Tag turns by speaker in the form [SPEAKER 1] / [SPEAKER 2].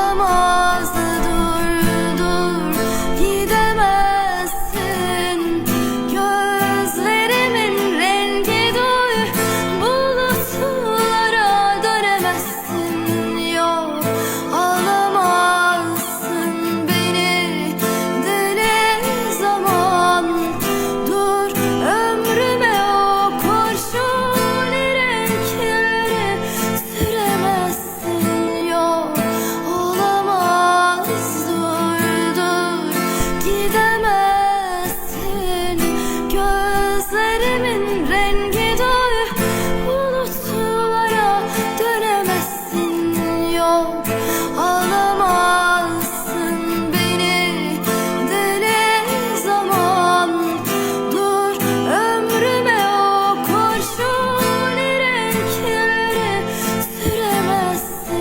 [SPEAKER 1] amor. Gözlerimin rengi döl Unutulaya dönemezsin. Yok.